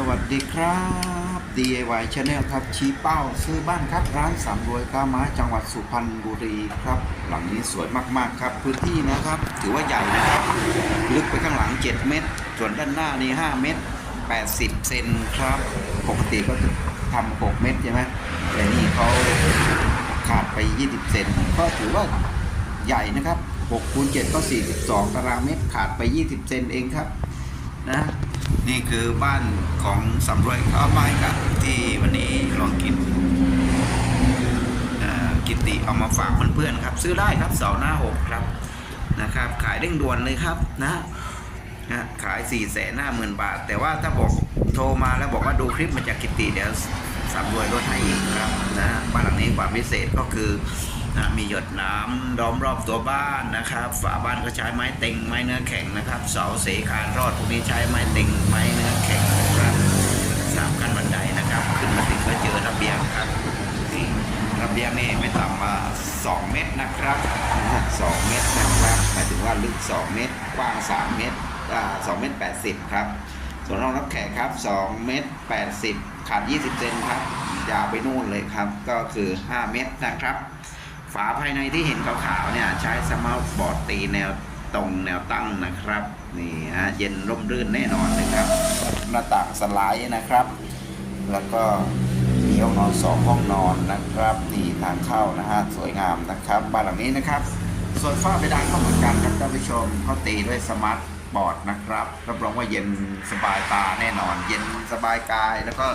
สวัสดีครับ DIY Channel ครับชี้เป้าซื้อบ้านครับร้านสามรวยก้าไม้จังหวัดสุพรรณบุรีครับ หลังนี้สวยมากๆครับ พื้นที่นะครับ ถือว่าใหญ่นะครับ ลึกไปข้างหลัง 7 เมตร ส่วนด้านหน้านี่5เมตร 80 เซนครับ ปกติก็จะทำ6เมตรใช่ไหมแต่นี่เขาขาดไป 20 เซนก็ถือว่าใหญ่นะครับ6คูณ7ก็ 42 ตารางเมตรขาดไป 20 เซนเองครับนะ นี่คือบ้านของสำรวยข้าวไม้ครับที่วันนี้ลองกินกิติเอามาฝากเพื่อนๆครับ ซื้อได้ครับเสาหน้าหกครับนะครับ ขายเร่งด่วนเลยครับนะนะขาย4ี่แสนห้าหมื่นบาท แต่ว่าถ้าบอกโทรมาแล้วบอกว่าดูคลิปมาจากกิติเดี๋ยวสำรวยลดให้อีกครับนะบ้านหลังนี้ความพิเศษก็คือ นะมีหยดน้ำล้อมรอบตัวบ้านนะครับ ฝาบ้านก็ใช้ไม้เต็งไม้เนื้อแข็งนะครับเสาเสคานรอดพวกนี้ใช้ไม้เต็งไม้เนื้อแข็งนะครับสามขั้นบันไดนะครับ ขึ้นมาถึงก็เจอระเบียงครับนี่ระเบียงนี่ไม่ต่ำกว่า2เมตรนะครับสองเมตรนะครับหมายถึงว่าลึก 2 เมตรกว้าง 3 เมตรอ่า2เมตร80ครับส่วนรองรับแขกครับ2เมตร80 ขาด 20 เซนครับ ยาวไปนู่นเลยครับ ก็คือ 5 เมตรนะครับ ฝาภายในที่เห็นขาวๆเนี่ยใช้สมาร์ทบอร์ดตีแนวตรงแนวตั้งนะครับนี่ฮะเย็นร่มรื่นแน่นอนเลยครับหน้าต่างสไลด์นะครับ แล้วก็มีห้องนอนสองห้องนอนนะครับนี่ทางเข้านะฮะสวยงามนะครับบ้านหลังนี้นะครับ ส่วนฝ้าเพดานก็เหมือนกันครับท่านผู้ชมเขาตีด้วยสมาร์ทบอร์ดนะครับรับรองว่าเย็นสบายตาแน่นอน เย็นสบายกายแล้วก็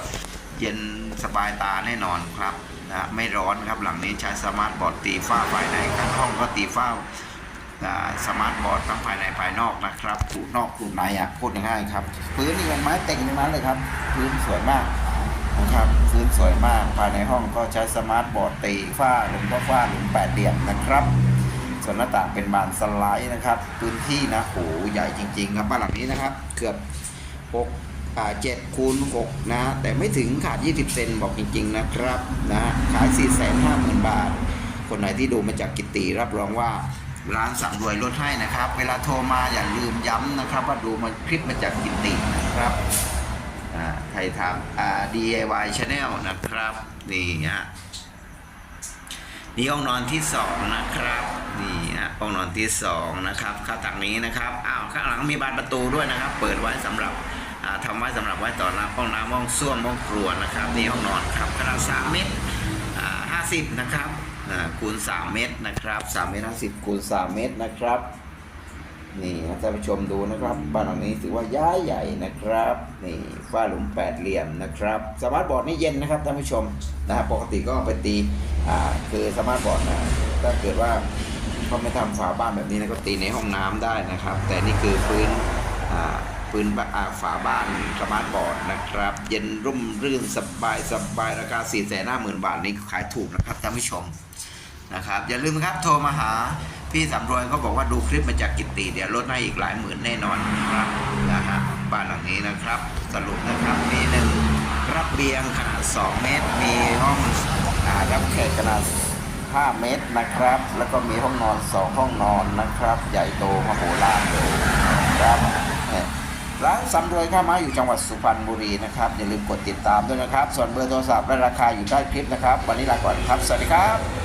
เย็นสบายตาแน่นอนครับนะไม่ร้อนครับหลังนี้ใช้สมาร์ทบอร์ดตีฝ้าภายในข้างห้องก็ตีฝ้าสมาร์ทบอร์ดทั้งภายในภายนอกนะครับถูนอกถูในอะพูดง่ายครับพื้นนี่เป็นไม้เต็งทั้งนั้นเลยครับ พื้นสวยมากนะครับพื้นสวยมากภายในห้องก็ใช้สมาร์ทบอร์ดตีฝ้าหลุมก็ฝ้าหลุมแปดเหลี่ยมนะครับส่วนหน้าต่างเป็นบานสไลด์นะครับ พื้นที่นะโหใหญ่จริง ๆ ครับบ้านหลังนี้นะครับ เกือบ6 อ่า7คูณ6นะ แต่ไม่ถึงขาด 20 เซนบอกจริง ๆ นะครับนะขาย 4 5 0 0 0 0 บาท คนไหนที่ดูมาจากกิตติรับรองว่าร้านสั่งรวยลดให้นะครับ เวลาโทรมาอย่าลืมย้ำนะครับ ว่าดูมาคลิปมาจากกิตตินะครับอ่าใครทำอ่า DIY Channel นะครับนี่ฮะนี่ห้องนอนที่สองนะครับนี่ฮะห้องนอนที่สองนะครับข้างต่างนี้นะครับอ้าวข้างหลังมีบานประตูด้วยนะครับ เปิดไว้สำหรับ อ่าทำไว้สำหรับไว้ต่อน้ำห้องน้ำห้องส้วมห้องครัวนะครับนี่ห้องนอนครับขนาด3เมตรห้าสิบนะครับคูณ 3 เมตรนะครับ3เมตรห้าสิบคูณ 3 เมตรนะครับนี่ท่านผู้ชมดูนะครับบ้านหลังนี้ถือว่าย้ายใหญ่นะครับนี่ฝ้าหลุมแปดเหลี่ยมนะครับสมาร์ทบอร์ดนี่เย็นนะครับท่านผู้ชมนะครับปกติก็ไปตีอ่าคือสมาร์ทบอร์ดนะถ้าเกิดว่าเขาไม่ทำฝาบ้านแบบนี้นะก็ตีในห้องน้ำได้นะครับ แต่นี่คือพื้นอ่า พื้นานอ่าฝาบ้านสมาร์ทบอร์ดนะครับ เย็นร่มรื่นสบายสบายราคา4 5 0 0 0 0บาทนี่ขายถูกนะครับท่านผู้ชมนะครับ อย่าลืมครับโทรมาหาพี่สำรวยเขาบอกว่าดูคลิปมาจากกิตติเดี๋ยวลดให้อีกหลายหมื่นแน่นอนครับนะฮะบ้านหลังนี้นะครับ สรุปนะครับมีหนึ่งรับเบียงขนาด 2 เมตร มีห้องอารับแขกขนาด 5 เมตรนะครับ แล้วก็มีห้องนอน 2 ห้องนอนนะครับ ใหญ่โตมโหฬารเลยนะครับ ร้านสำรวยข้าวไม้อยู่จังหวัดสุพรรณบุรีนะครับ อย่าลืมกดติดตามด้วยนะครับ ส่วนเบอร์โทรศัพท์และราคาอยู่ใต้คลิปนะครับ วันนี้ลาก่อนครับ สวัสดีครับ